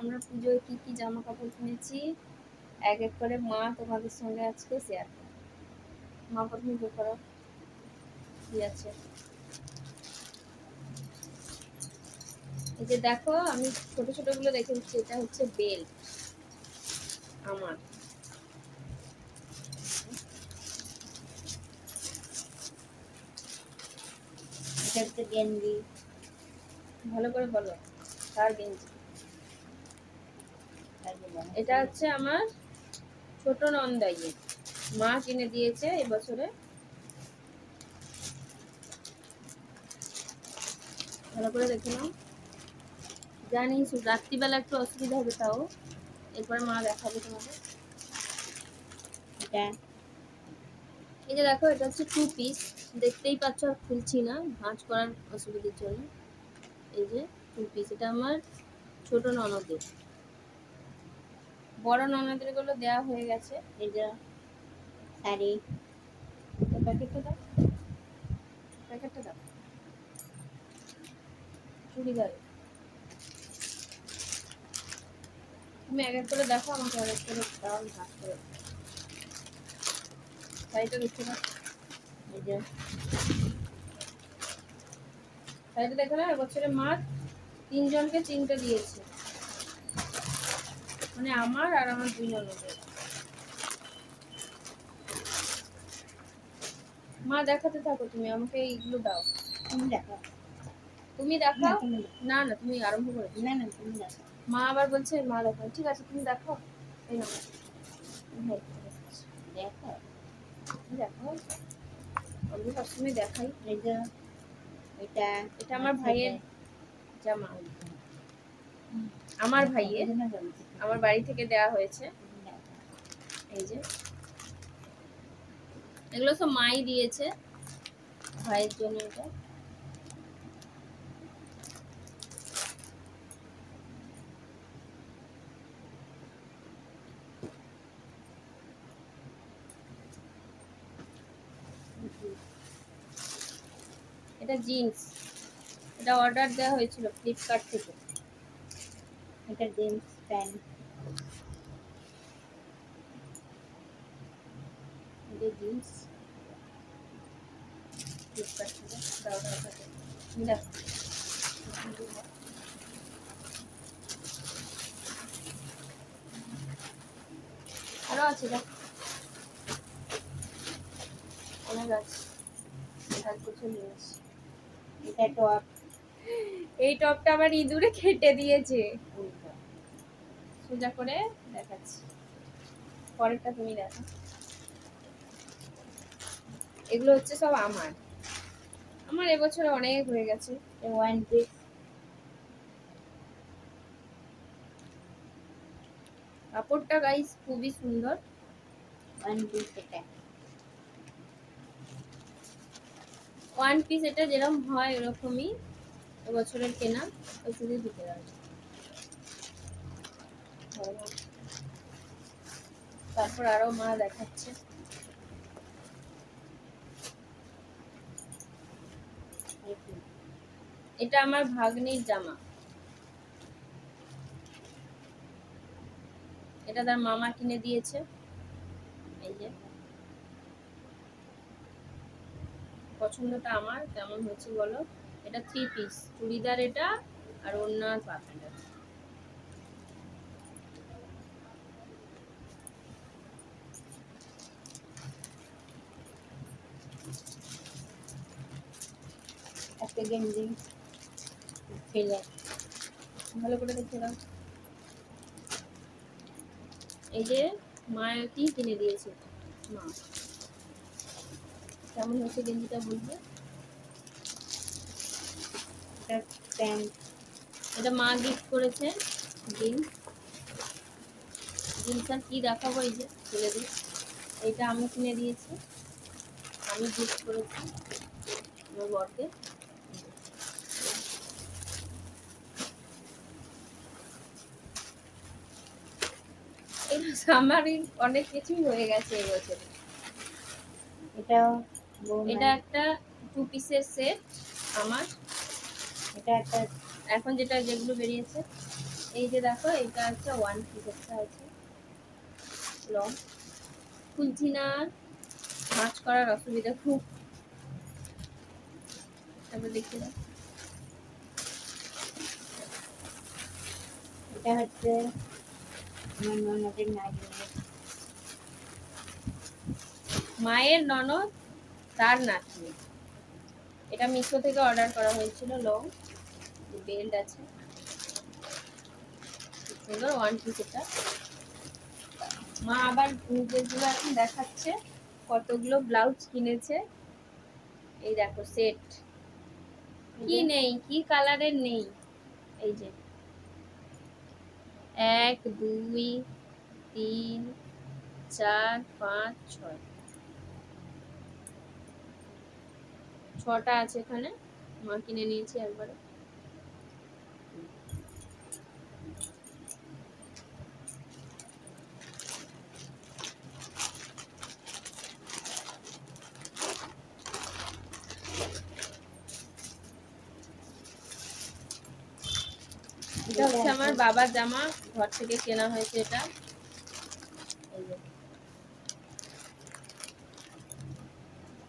আমরা পুজোয় কি কি জামা কাপড় কিনেছি? এক এক করে মা তোমাদের সঙ্গে আজকে শেয়ার করো মা প্রথমে বের করো। কি আছে? এই যে দেখো, আমি ছোট ছোটগুলো রেখে দিচ্ছি এটা হচ্ছে বেল। আমার। এটা হচ্ছে গেঞ্জি। ভালো করে বলো, কার গেঞ্জি। এটা হচ্ছে আমার ছোট নন্দাইয়ের। মা কিনে দিয়েছে এবছরে। ভালো করে দেখে নাও। জানি রাত্রিবেলা একটু অসুবিধা হবে তাও। এরপরে মা দেখাবে তোমাকে। এটা। এই যে দেখো, এটা হচ্ছে টু পিস দেখতেই পাচ্ছ আর খুলছি না। ভাঁজ করার অসুবিধার জন্য। এই যে টু পিস এটা আমার ছোট ননদের। বড় ননদেরগুলো দেওয়া হয়ে গেছে। এটা শাড়ি। এই প্যাকেটটা দাও। প্যাকেটটা দাও। চুড়িদার। তুমি এক এক করে দেখো আমাকে এক এক করে দাও আমি ভাগ করে। শাড়িটা দেখতে দাও এই যে। শাড়িটা দেখো না এবছরে মার। তিনজনকে চিনতে দিয়েছে। মানে আমার আর আমার দুই ননদের মা দেখাতে থাকো তুমি আমাকে এইগুলো দাও। তুমি দেখো তুমি না দেখাও? না না তুমি আরম্ভ করে না না তুমি দেখো মা আবার বলছে মা দেখো ঠিক আছে তুমি দেখো এই নাও। হ্যাঁ, দেখো তুমি দেখো আমি সবসময় দেখাই। এটা এটা আমার ভাইয়ের জামা। আমার ভাইয়ের, আমার বাড়ি থেকে দেওয়া হয়েছে। এই যে। এগুলো সব মাই দিয়েছে ভাইয়ের জন্য এটা। এটা জিন্স। এটা অর্ডার দেওয়া হয়েছিল ফ্লিপকার্ট থেকে। এটা জিন্স প্যান্ট এটা জিন্স ফ্লিপকার্ট থেকে দাও দাও দাও দেখো। আরও আছে। দেখ অনেক আছে এটা টপ এই টপটা আমার ইঁদুরে খেটে দিয়েছে। সোজা করে দেখাচ্ছি। পরেরটা তুমি দেখো। এগুলো হচ্ছে সব আমার। আমার এবছর অনেক হয়ে গেছে। ওয়ান পিস কাপড়টা গাইস খুবই সুন্দর। ওয়ান পিস এটা। ওয়ান পিস এটা যেরকম হয় ওরকমই এবছরের কেনা। ওই শুধু ঢুকে যাবে তারপর আরও মা দেখাচ্ছে। এটা আমার ভাগ্নির জামা। এটা তার মামা কিনে দিয়েছে। এই যে। পছন্দটা আমার, কেমন হয়েছে বলো? এটা থ্রি পিস চুড়িদার এটা আর অন্য পাপেন্ট একটা গেঞ্জি ছেলে ভালো করে দেখে দাও এই যে মা কিনে দিয়েছে। মা। কেমন হয়েছে গেঞ্জিটা বলবে? এটা মা গিফট করেছে জিন্স জিন্স আর কি দেখাবো এই যে ছেলেদের এইটা আমি কিনে দিয়েছি। আমি গিফট করেছি আমার বরকে। আমারই অনেক কিছুই হয়ে গেছে এবছরে। বৌমা। এটা একটা টু পিসের সেট আমার। এটা একটা এখন যেটা যেগুলো বেরিয়েছে। এই যে দেখো এটা হচ্ছে ওয়ান পিস একটা আছে লং। খুলছি না। ভাঁজ করার অসুবিধা খুব। তারপরে দেখতে দাও। এটা হচ্ছে আমার ননদের নাগিন মায়ের ননদ তার নাতনি এটা মিশো থেকে অর্ডার করা হয়েছিল লং। বেল্ট আছে। সুন্দর ওয়ান পিস এটা। মা আবার নিজেরগুলো এখন দেখাচ্ছে কতগুলো ব্লাউজ কিনেছে। এই দেখো সেট কি নেই? কি কালারের নেই? এই যে। এক দুই তিন চার পাঁচ ছয়। ছটা আছে এখানে। মা কিনে নিয়েছি একবারে এটা হচ্ছে আমার বাবার জামা ঘর থেকে কেনা হয়েছে এটা।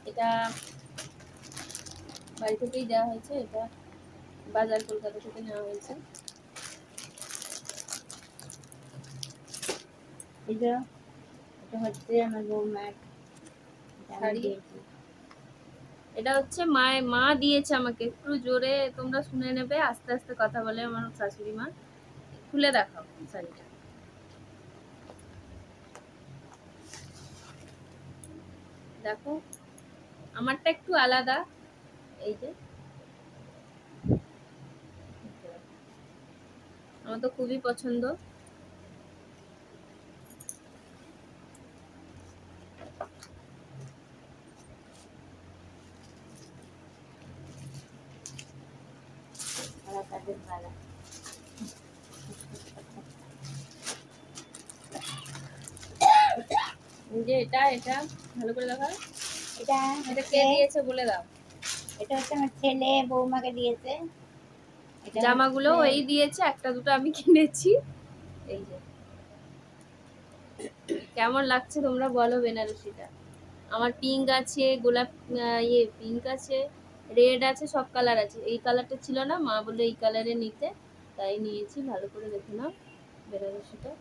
এটা বাড়ি থেকেই দেওয়া হয়েছে এটা বাজার কলকাতা থেকে নেওয়া হয়েছে। এটা এটা হচ্ছে আমার বৌমার শাড়ি? এটা হচ্ছে মায়ের মা দিয়েছে আমাকে। একটু জোরে তোমরা শুনে নেবে আস্তে আস্তে কথা বলে আমার শাশুড়ি মা। খুলে দেখাও শাড়িটা। দেখো আমারটা একটু আলাদা এই যে। আমার তো খুবই পছন্দ তাদের ভালো এই যে এটা এটা ভালো করে দেখাও। এটা এটা কে দিয়েছে বলে দাও। এটা হচ্ছে আমার ছেলে বৌমাকে দিয়েছে। জামাগুলো এই দিয়েছে একটা দুটো আমি কিনেছি। এই যে। কেমন লাগছে তোমরা বলো বেনারসিটা? আমার পিঙ্ক আছে গোলাপ ইয়ে পিঙ্ক আছে রেড আছে সব কালার আছে। এই কালারটা ছিল না মা বলে এই কালারে নিতে। তাই নিয়েছি ভালো করে দেখে নাও বেনারসিটা।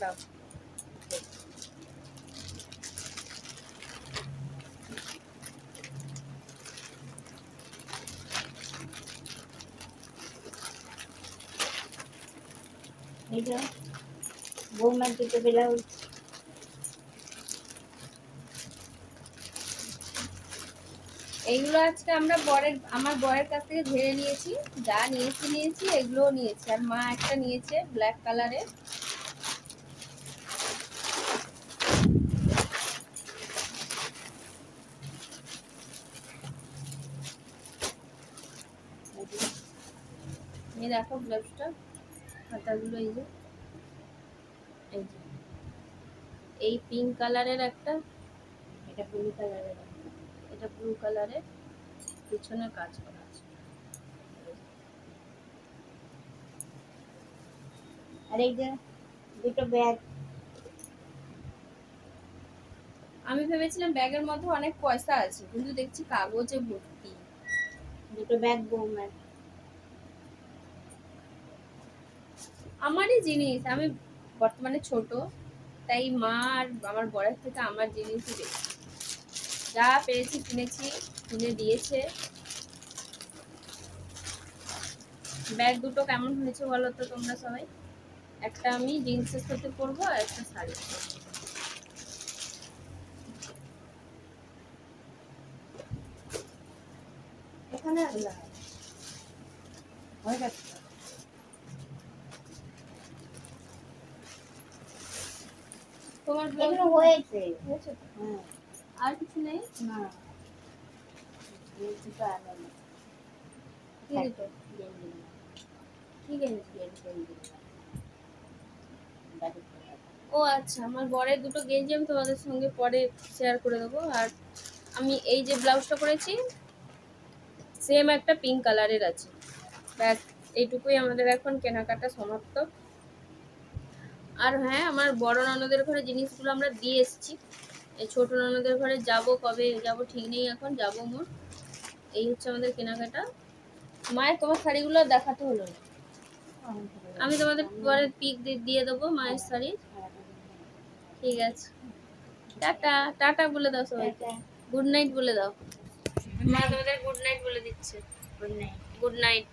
দাও। এইগুলো আজকে আমরা বরের, আমার বরের কাছ থেকে ঝেড়ে নিয়েছি, যা নিয়েছি নিয়েছি, এগুলোও নিয়েছি। আর মা একটা নিয়েছে ব্ল্যাক কালারের এই দেখো ব্লাউজটা হাতাগুলো এই যে এই যে। এই পিঙ্ক কালারের একটা এটা ব্লু কালারের এটা ব্লু কালারের পিছনে কাজ করা আছে। আর এই যে দুটো ব্যাগ আমি ভেবেছিলাম ব্যাগের মধ্যে অনেক পয়সা আছে কিন্তু দেখছি কাগজে ভর্তি। দুটো ব্যাগ বৌমার। আমারই জিনিস, আমি বর্তমানে ছোট, তাই মা আর আমার বরের থেকে আমার জিনিসই বেশি। যা পেরেছি কিনেছি, কিনে দিয়েছে। ব্যাগ দুটো কেমন হয়েছে বলো তো তোমরা সবাই? একটা আমি জিন্সের সাথে পরবো আর একটা শাড়ি এখানে হয়ে যাচ্ছে তোমার এগুলো হয়েছে। হয়েছে হ্যাঁ। আর কিছু নেই? না। ও আচ্ছা আমার বরের দুটো গেঞ্জি আমি তোমাদের সঙ্গে পরে শেয়ার করে দেবো। আর আমি এই যে ব্লাউজটা করেছি সেম একটা পিঙ্ক কালারের আছে। ব্যাস এইটুকুই আমাদের এখন কেনাকাটা সমাপ্ত। আর হ্যাঁ আমার বড় ননদের ঘরে জিনিসগুলো আমরা দিয়ে এসেছি। এই ছোট ননদের ঘরে যাব কবে? যাব ঠিক নেই এখন যাব মোর। এই হচ্ছে আমাদের কেনাকাটা। মায়ের তোমার শাড়িগুলো দেখাতে হলো না। আমি তোমাদের পরে পিক দিয়ে দেবো মায়ের শাড়ি। ঠিক আছে। টাটা টাটা বলে দাও সবাইকে। গুড নাইট বলে দাও। মা তোমাদের গুড নাইট বলে দিচ্ছে। Good night good night